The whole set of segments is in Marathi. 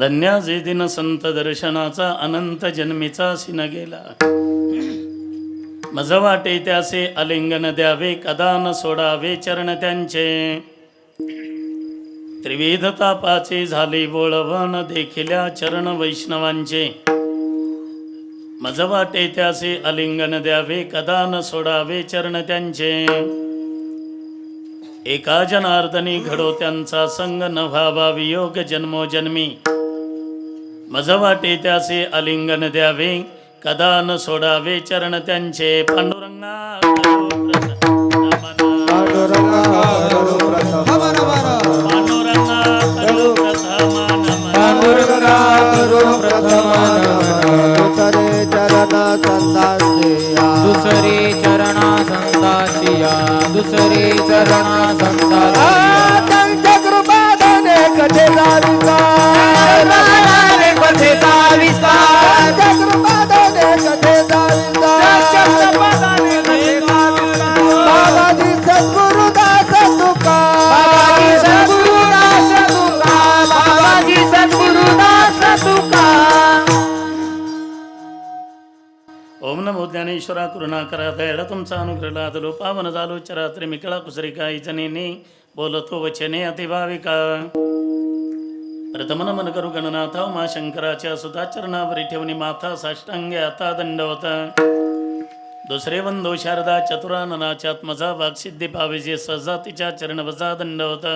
धन्याचे दिन संत दर्शनाचा अनंत जन्मीचा सिन गेला. मज वाटे त्यासे आलिंगन द्यावे कदा न सोडावे चरण त्यांचे. त्रिविध तापाचे झाले बोळवण देखिल्या चरण वैष्णवांचे. मज वाटे त्यासे आलिंगन द्यावे कदा न सोडावे चरण त्यांचे. एका जनार्दनी घडो त्यांचा संग न व्हावा वियोग जन्मोजन्मी. मज वाटे त्याचे आलिंगन द्यावे कदा न सोडावे चरण त्यांचे. पांडुरंगा दुसरे चरण संदासिया दुसरे चरणा संताशिया दुसरे चरणा संताशिया त्यांच्या कृपादाने कथेचा विस्तार कथेचा नमो करुणा करा दयाळ तुमचा अनुग्रह लादलो पावन झालो चरात्री मिकळा कुसरी काही जनेने बोलतो वचने अतिभाविका. प्रथम नमन करू गणनाथा मा शंकराच्या सुधा चरणावरी ठेवणी माथा साष्टांगे आता दंडवत. दुसरे वंदो शारदा चतुराननाच्यात्मजा वागसिद्धी पाविजे सहजा तिच्या चरण वजा दंडवत.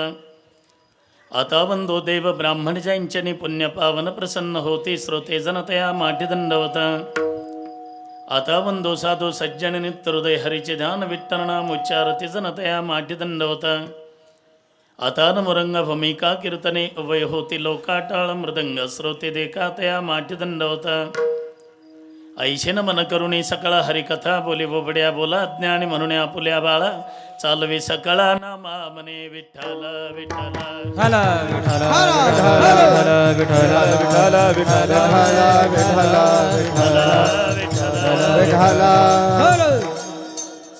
आता वंदो देव ब्राह्मण जैंचनी पुण्य पावन प्रसन्न होती श्रोते जनतया माठी दंडवता. आता वंदो साधू सज्जन नित्य हृदय हरीचे ध्यान विठ्ठलनाम उच्चारती जनतया माठी दंडवत आता नमुरंग भूमिका कीर्तने उभय होती लोकाटाळ मृदंग श्रोते देखा तया माठी दंडवत ऐशेन मन करुणी सकळा हरिकथा बोली बोबड्या बोला ज्ञानी म्हणून आपुल्या बाळा चालवी सकळा नामा मने विठ्ठल विठ्ठल हला विठ्ठल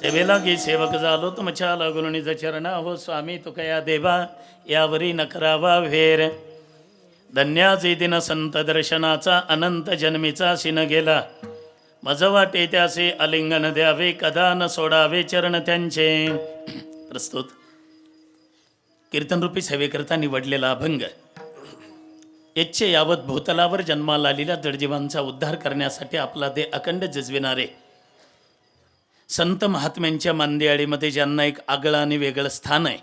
सेवेला गी सेवक झालो तुमच्या लागून निज चरणा. हो स्वामी तुकया देवा यावरी न करावा वेर. धन्याचे दिन संत दर्शनाचा अनंत जन्मीचा सिन गेला. मज वाटे त्याचे आलिंगन द्यावे कदा न सोडावे चरण त्यांचे. प्रस्तुत. कीर्तनरूपी सेवेकरता निवडलेला अभंग. इच्छे यावत भूतलावर जन्माला आलेल्या जडजीवांचा उद्धार करण्यासाठी आपला दे अखंड जजविणारे. संत महात्म्यांच्या मांदियाळीमध्ये ज्यांना एक आगळं आणि वेगळं स्थान आहे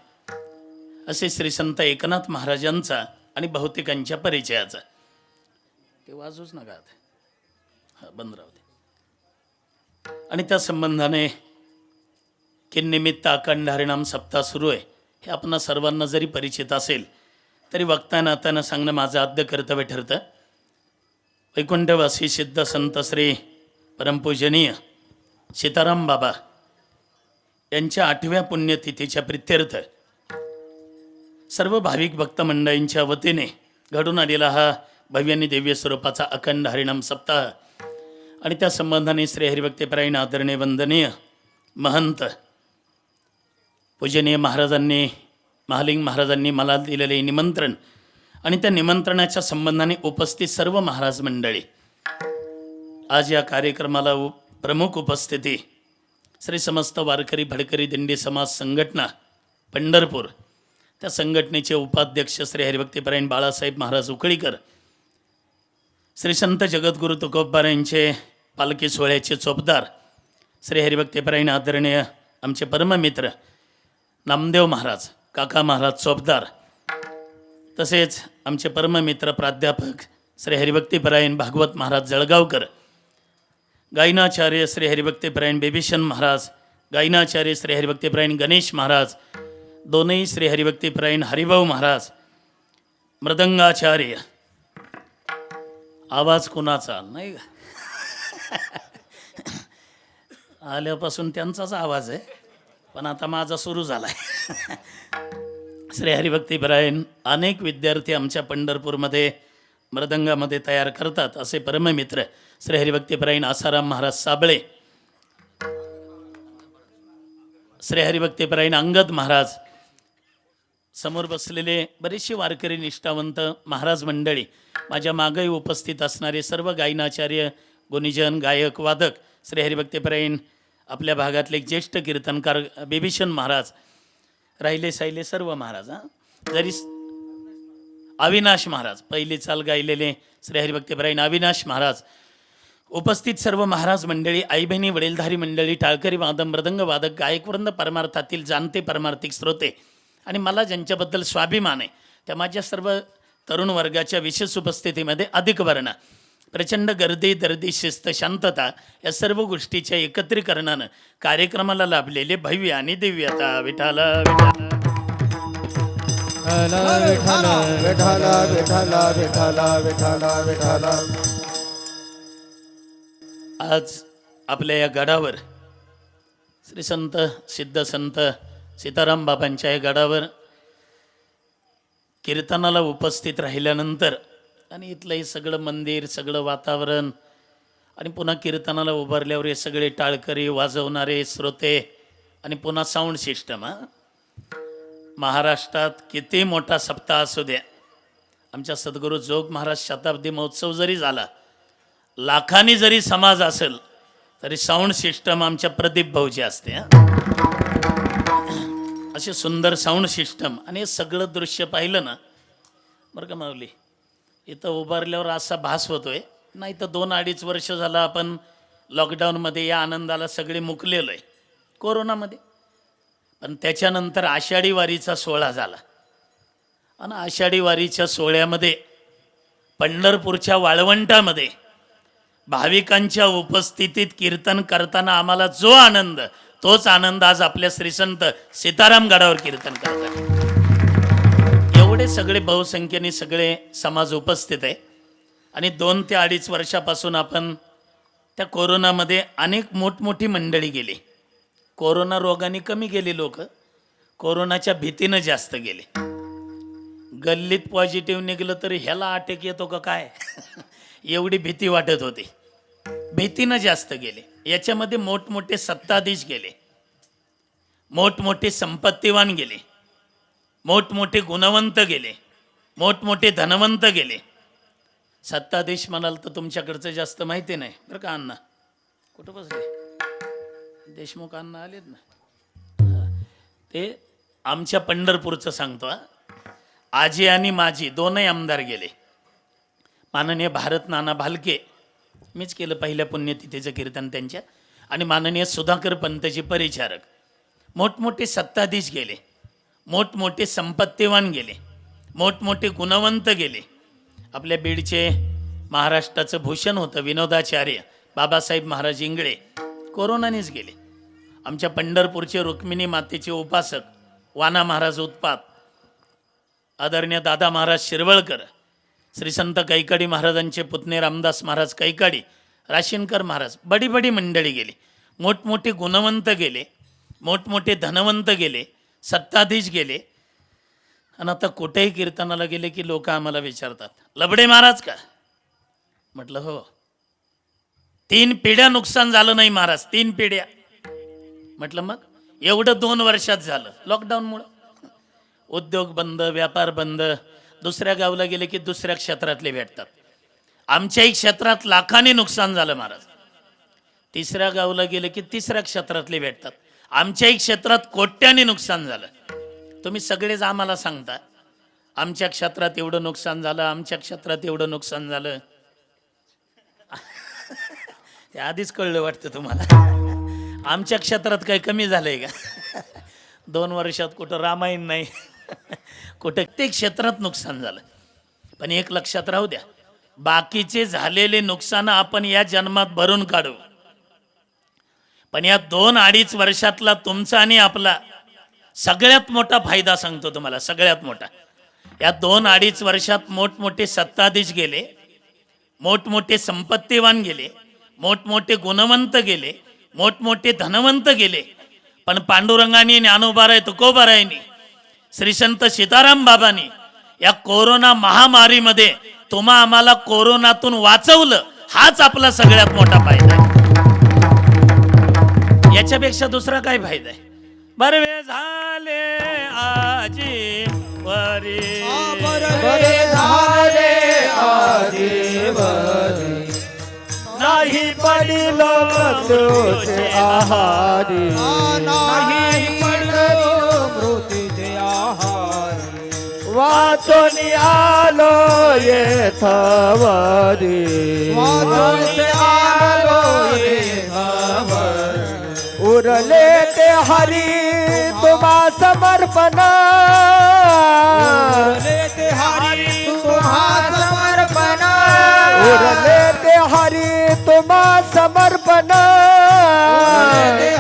असे श्री संत एकनाथ महाराजांचा आणि बहुतेकांच्या परिचयाचा. ते वाजूच नका हा बंद राहू दे. आणि त्या संबंधाने की निमित्त अखंड हरिणाम सप्ताह सुरू आहे. हे आपणा सर्वांना जरी परिचित असेल तरी वक्ताना त्यांना सांगणं माझं आद्य कर्तव्य ठरतं. वैकुंठवासी सिद्ध संत श्री परमपूजनीय सीताराम बाबा यांच्या आठव्या पुण्यतिथीच्या प्रित्यर्थ सर्व भाविक भक्त मंडळींच्या वतीने घडून आलेला हा भव्यानी दिव्य स्वरूपाचा अखंड हरिणाम सप्ताह आणि त्या संबंधाने श्री हरिभक्तीपरायण आदरणीय वंदनीय महंत पूजनीय महाराजांनी महालिंग महाराजांनी मला दिलेले निमंत्रण आणि त्या निमंत्रणाच्या संबंधाने उपस्थित सर्व महाराज मंडळी. आज या कार्यक्रमाला प्रमुख उपस्थिती श्री समस्त वारकरी भडकरी दिंडी समाज संघटना पंढरपूर. त्या संघटनेचे उपाध्यक्ष श्री हरिभक्तीपरायण बाळासाहेब महाराज उकळीकर श्री संत जगद्गुरू तुकोबार यांचे पालखी सोहळ्याचे चोपदार श्री हरिभक्तीपरायण आदरणीय आमचे परममित्र नामदेव महाराज. काका महाराज चोपदार तसेच आमचे परममित्र प्राध्यापक श्री हरिभक्तीपरायण भागवत महाराज जळगावकर. गायनाचार्य श्री हरिभक्तीपरायण बेबीशन महाराज गायनाचार्य श्री हरिभक्तीपरायण गणेश महाराज दोनही श्री हरिभक्तीपरायण हरिभाऊ महाराज. मृदंगाचार्य. आवाज कुणाचा? नाही का? आल्यापासून त्यांचाच आवाज आहे. पण आता माझा सुरू झाला आहे श्री हरिभक्तीपरायण अनेक विद्यार्थी आमच्या पंढरपूरमध्ये मृदंगामध्ये तयार करतात असे परममित्र श्री हरिभक्तीपरायण आसाराम महाराज साबळे. श्री हरिभक्तीपरायण अंगद महाराज समोर बसलेले बरेचसे वारकरी निष्ठावंत महाराज मंडळी माझ्या मागही उपस्थित असणारे सर्व गायनाचार्य गुणीजन गायक वादक श्री हरिभक्तीपरायण आपल्या भागातले एक ज्येष्ठ कीर्तनकार बिभीषण महाराज राहिले साहिले सर्व महाराज हां? जरी अविनाश महाराज पहिले चाल गायलेले श्री हरिभक्तीपरायण अविनाश महाराज उपस्थित सर्व महाराज मंडळी आई बहिणी वडीलधारी मंडळी टाळकरी वादन मृदंग वादक गायकवृंद परमार्थातील जाणते परमार्थिक श्रोते आणि मला ज्यांच्याबद्दल स्वाभिमान आहे त्या माझ्या सर्व तरुण वर्गाच्या विशेष उपस्थितीमध्ये अधिक वर्ण प्रचंड गर्दी दर्दी शिस्त शांतता या सर्व गोष्टीच्या एकत्रीकरणानं कार्यक्रमाला लाभलेले भव्य आणि दिव्यता. विठाला आज आपल्या या गडावर श्री संत सिद्ध संत सीताराम बाबांच्या या गडावर कीर्तनाला उपस्थित राहिल्यानंतर आणि इथलं हे सगळं मंदिर सगळं वातावरण आणि पुन्हा कीर्तनाला उभारल्यावर हे सगळे टाळकरी वाजवणारे श्रोते आणि पुन्हा साऊंड सिस्टम हां. महाराष्ट्रात किती मोठा सप्ताह असू द्या. आमच्या सद्गुरू जोग महाराज शताब्दी महोत्सव जरी झाला लाखांनी जरी समाज असेल तरी साऊंड सिस्टम आमच्या प्रदीप भाऊची असते अशी असे सुंदर साऊंड सिस्टम आणि हे सगळं दृश्य पाहिलं ना बरं का माऊली? इथं उभारल्यावर असा भास होतोय. नाही तर दोन अडीच वर्ष झालं आपण लॉकडाऊनमध्ये या आनंदाला सगळे मुकलेलो आहे कोरोनामध्ये. पण त्याच्यानंतर आषाढी वारीचा सोहळा झाला. आणि आषाढी वारीच्या सोहळ्यामध्ये पंढरपूरच्या वाळवंटामध्ये भाविकांच्या उपस्थितीत कीर्तन करताना आम्हाला जो आनंद तोच आनंद आज आपल्या श्रीसंत सीताराम गडावर कीर्तन करतात. एवढे सगळे बहुसंख्येने सगळे समाज उपस्थित आहे. आणि दोन ते अडीच वर्षापासून आपण त्या कोरोनामध्ये अनेक मोठमोठी मंडळी गेली. कोरोना रोगाने कमी गेली लोक. कोरोनाच्या भीतीनं जास्त गेले. गल्लीत पॉझिटिव्ह निघलं तरी ह्याला अटॅक येतो का काय? एवढी भीती वाटत होती. भीतीनं जास्त गेले. याच्यामध्ये मोठमोठे सत्ताधीश गेले. मोठमोठे संपत्तीवान गेले. मोठमोठे गुणवंत गेले. मोठमोठे धनवंत गेले. सत्ताधीश म्हणाल तर तुमच्याकडचं जास्त माहिती नाही बरं का अण्णा? कुठं बसले? देशमुख अण्णा आलेत ना? ते आमच्या पंढरपूरचं सांगतो आजी आणि माझी दोनही आमदार गेले. माननीय भारत नाना भालके मीच केलं पहिल्या पुण्यतिथीचं कीर्तन त्यांच्या आणि माननीय सुधाकर पंतजी परिचारक. मोठमोठे सत्ताधीश गेले. मोठमोठे संपत्तीवान गेले. मोठमोठे गुणवंत गेले. आपल्या बीडचे महाराष्ट्राचं भूषण होतं विनोदाचार्य बाबासाहेब महाराज इंगळे. कोरोनानेच गेले. आमच्या पंढरपूरचे रुक्मिणी मातेचे उपासक वाना महाराज उत्पात. आदरणीय दादा महाराज शिरवळकर श्री संत कैकाडी महाराजांचे पुतणे रामदास महाराज कैकाडी राशीनकर महाराज बडी बडी मंडळी गेली. मोठमोठे गुणवंत गेले. मोठमोठे धनवंत गेले. सत्ताधीश गेले. आणि आता कुठेही कीर्तनाला गेले की लोक आम्हाला विचारतात लबडे महाराज का? म्हटलं हो. तीन पिढ्या नुकसान झालं नाही महाराज तीन पिढ्या. म्हटलं मग? एवढं दोन वर्षात झालं लॉकडाऊनमुळं उद्योग बंद व्यापार बंद दुसऱ्या गावला गेले की दुसऱ्या क्षेत्रातले भेटतात. आमच्याही क्षेत्रात लाखाने नुकसान झालं महाराज. तिसऱ्या गावला गेले की तिसऱ्या क्षेत्रातले भेटतात. आमच्याही क्षेत्रात कोट्याने नुकसान झालं. तुम्ही सगळेच आम्हाला सांगता आमच्या क्षेत्रात एवढं नुकसान झालं आमच्या क्षेत्रात एवढं नुकसान झालं. ते आधीच कळलं वाटतं तुम्हाला. आमच्या क्षेत्रात काही कमी झालंय का? दोन वर्षात कुठं रामायण नाही. कुठं ते क्षेत्रात नुकसान झालं. पण एक लक्षात राहू द्या बाकीचे झालेले नुकसान आपण या जन्मात भरून काढू. पण या दोन अडीच वर्षातला तुमचा आणि आपला सगळ्यात मोठा फायदा सांगतो तुम्हाला सगळ्यात मोठा. या दोन अडीच वर्षात मोठमोठे सत्ताधीश गेले मोठमोठे संपत्तीवान गेले मोठमोठे गुणवंत गेले मोठमोठे धनवंत गेले. पण पांडुरंगाने ज्ञानोबाराय तुकोबारायनी श्री संत सीताराम बाबांनी या कोरोना महामारीमध्ये तुम्हा आम्हाला कोरोनातून वाचवलं हाच आपला सगळ्यात मोठा फायदा आहे. याच्यापेक्षा दुसरा काय फायदा आहे? बरवे झाले आजी वरी. बरे झाले आजी वरी. नाही पडलो मृत्यूचे आहारी. नाही पडलो मृत्यूचे आहारी. वाचून आलो येथवारी. वाचून उरले ते हरी तुम्हा समर्पण. उरले ते हरी तुम्हा समर्पण. उरले ते हरी तुम्हा समर्पण.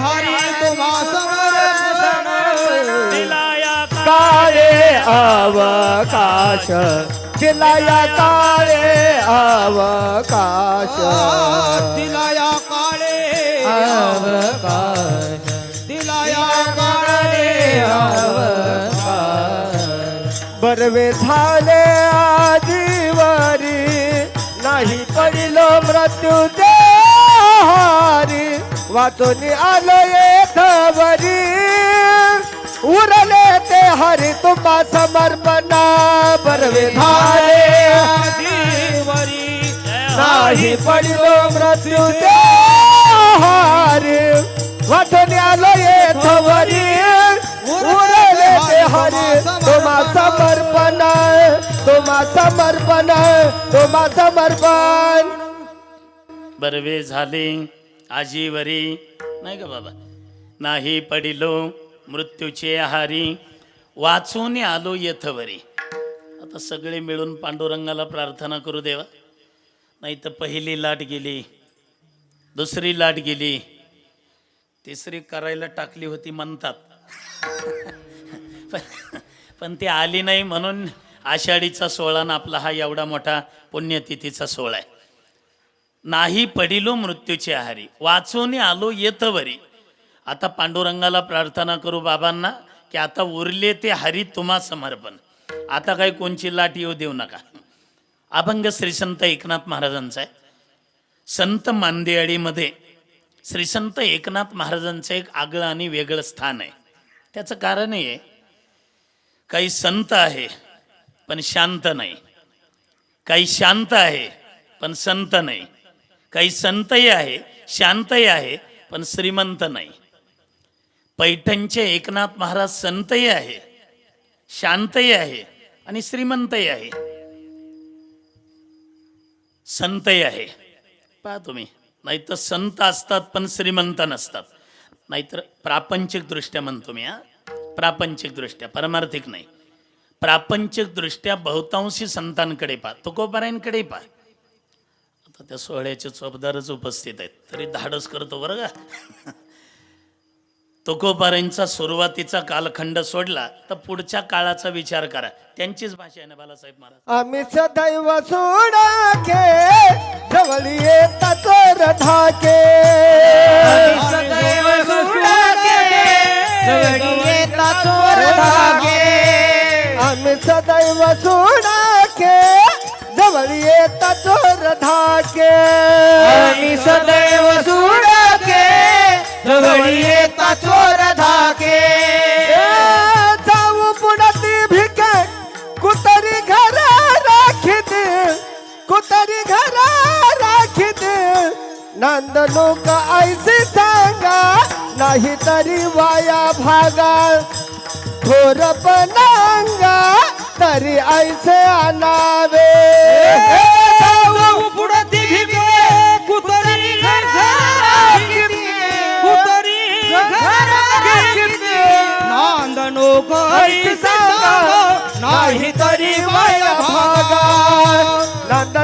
हरी तुम्हा समर्पण. दिलाया काळे अवकाश दिलाया काळे अवकाश. दिलाया अवकाश दिलाया काळे अवकाश बरवे झाले आजीवरी नाही पडिलो मृत्यूचे हारी वाचून आलो येथवरी. उरले ते हरी तुम्हा समर्पणा. बरवे झाले जीवरी नाही पडिलो मृत्यूचे हारे वाचून आलो येथवरी उरले ते हरी. तुम्हा समर्पण तुम्हा समर्पण तुम्हा समर्पण बरवे झाले. आजीवरी नाही का बाबा? नाही पडिलो मृत्यूचे आहारी. वाचून आलो येथवरी. आता सगळे मिळून पांडुरंगाला प्रार्थना करू देवा. नाही तर पहिली लाट गेली. दुसरी लाट गेली. तिसरी करायला टाकली होती म्हणतात. पण- पण ती आली नाही म्हणून आषाढीचा सोहळा ना आपला हा एवढा मोठा पुण्यतिथीचा सोहळा आहे. नाही पडिलो मृत्यूची आहारी. वाचून आलो येतवरी. आता पांडुरंगाला प्रार्थना करू बाबांना की आता उरले ते हरी तुम्हा समर्पण. आता काही कोणची लाट येऊ देऊ नका. अभंग श्री संत एकनाथ महाराजांचा आहे. संत मांदेवाडीमध्ये श्री संत एकनाथ महाराजांचं एक आगळं आणि वेगळं स्थान आहे. त्याचं कारण आहे काही संत आहे पण शांत नाही. काही शांत आहे पण संत नाही. काही संतही आहे शांतही आहे पण श्रीमंत नाही. पैठणचे एकनाथ महाराज संतही आहे शांतही आहे आणि श्रीमंतही आहे. संतही आहे. पहा तुम्ही. नाहीतर संत असतात पण श्रीमंत नसतात. नाहीतर प्रापंचिकदृष्ट्या म्हणतो मी हा. प्रापंचिकदृष्ट्या परमार्थिक नाही. प्रापंचिकदृष्ट्या बहुतांशी संतांकडे पहा. तुकोबारायांकडे पहा. आता त्या सोहळ्याचे चोपदारच उपस्थित आहेत. तरी धाडस करतो बरं का? तुकोबारांचा सुरुवातीचा कालखंड सोडला तर पुढच्या काळाचा विचार करा. त्यांचीच भाषा आहे ना बालासाहेब महाराज? आम्ही सदैव सोडाके जवळ येता चोर धाके सदैव सुडाके जवळी येता चोर धागे आम्ही सदैव सोडाके जवळ येता चोर धाके आम्ही सदैव सुडाके जवळी येता चोर धागे जाऊ पुढती भिके. कुतरी राखी राखीत. कुतरी घरा राखीत. नंद लोक ऐसे सांगा नाही तरी वाया भागा. थोर पनांगा तरी ऐसे आणावे.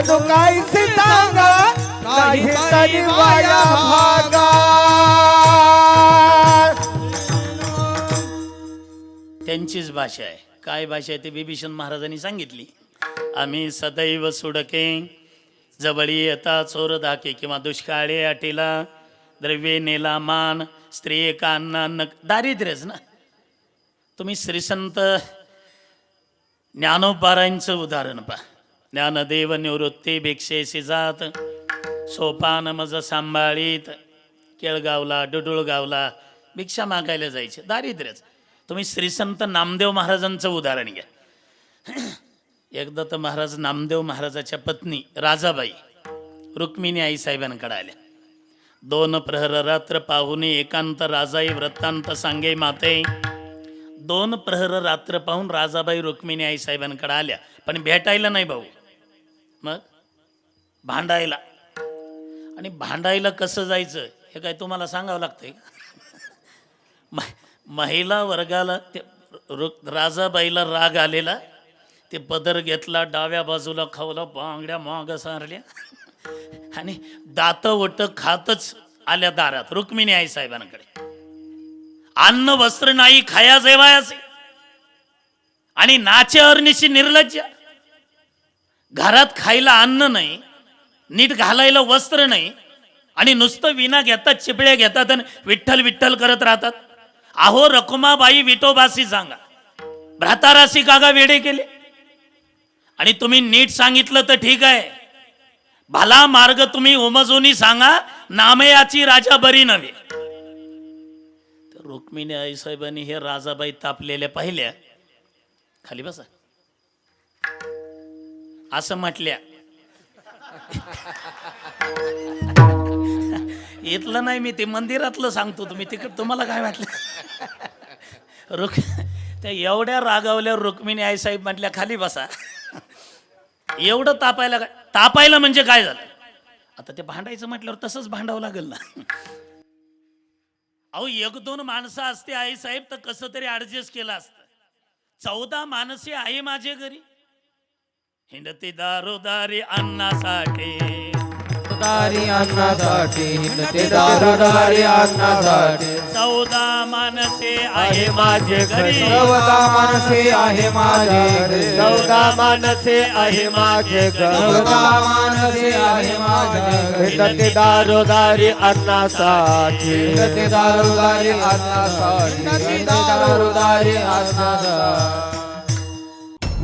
सांगा नाही तरी वाया भागा. त्यांचीच भाषा आहे. काय भाषा आहे ते बिभीषण महाराजांनी सांगितली. आम्ही सदैव सुडके जवळी येता चोर धाके किंवा दुष्काळे अटीला द्रव्ये नेला मान स्त्री एका अन्न अन्न दारिद्र्यच ना. तुम्ही श्रीसंत ज्ञानोपारायणचं उदाहरण पहा. ज्ञानदेव निवृत्ती भिक्षेशी जात सोपान मज सांभाळीत केळगावला डुडुळगावला भिक्षा मागायला जायचे. दारिद्र्यच. तुम्ही श्रीसंत नामदेव महाराजांचं उदाहरण घ्या. एकदा तर महाराज नामदेव महाराजाच्या पत्नी राजाबाई रुक्मिणी आईसाहेबांकडे आल्या. दोन प्रहर रात्र पाहुणे एकांत राजाई वृत्तांत सांगे माते. दोन प्रहर रात्र पाहून राजाबाई रुक्मिणी आई साहेबांकडे आल्या. पण भेटायला नाही भाऊ. मग? भांडायला. आणि भांडायला कसं जायचं हे काय तुम्हाला सांगावं लागतंय का? महिला वर्गाला ते राजाबाईला राग आलेला ते पदर घेतला डाव्या बाजूला खावला बांगड्या माग सारल्या. आणि दात वट खातच आल्या दारात रुक्मिणी आई साहेबांकडे. अन्न वस्त्र नाही खाया जेवायाचे आणि नाचे अरनिशी निर्लज्ज. घरात खायला अन्न नाही नीट घालायला वस्त्र नाही आणि नुसतं विना घेतात चिपळ्या घेतात आणि विठ्ठल विठ्ठल करत राहतात. अहो रखुमाबाई विठोबासी सांगा. भ्रातारासी कागा वेडे केले. आणि तुम्ही नीट सांगितलं तर ठीक आहे. भला मार्ग तुम्ही उमजोनी सांगा नामयाची राजा बरी नव्हे. तर रुक्मिणी आई साहेबांनी हे राजाबाई तापलेल्या पाहिल्या. खाली बसा. असं म्हटल्या. इथलं नाही मी ते मंदिरातलं सांगतो तुम्ही. तिकड तुम्हाला काय वाटलं? रुक त्या एवढ्या रागावल्या रुक्मिणी आई साहेब म्हटल्या खाली बसा. एवढं तापायला काय? तापायला म्हणजे काय झालं? आता ते भांडायचं म्हटल्यावर तसंच भांडावं लागेल ना. अहो एक दोन माणसं असते आई साहेब तर कसं तरी ऍडजस्ट केलं असतं. चौदा माणसे आहे माझे घरी. हिंडती दारोदारी अन्नासाठी. दारी अन्नासाठी हिंडते दारोदारी अन्नासाठी. चौदा माणसे आहे माझे घरी. चौदा माणसे आहे माझे घरी. चौदा माणसे आहे माझे घर. चौदा माणसे आहे माझे घरी. हिंडते दारोदारी अन्नासाठी. हिंडते दारोदारी अन्नासाठी. हिंडते दारोदारी अन्नासाठी.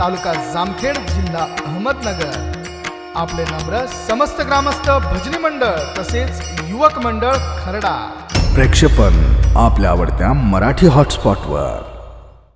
तालुका जामखेड जिल्हा अहमदनगर. आपले नम्र समस्त ग्रामस्थ भजनी मंडळ तसेच युवक मंडळ खरडा. प्रेक्षेपण आपल्या आवडत्या मराठी हॉटस्पॉटवर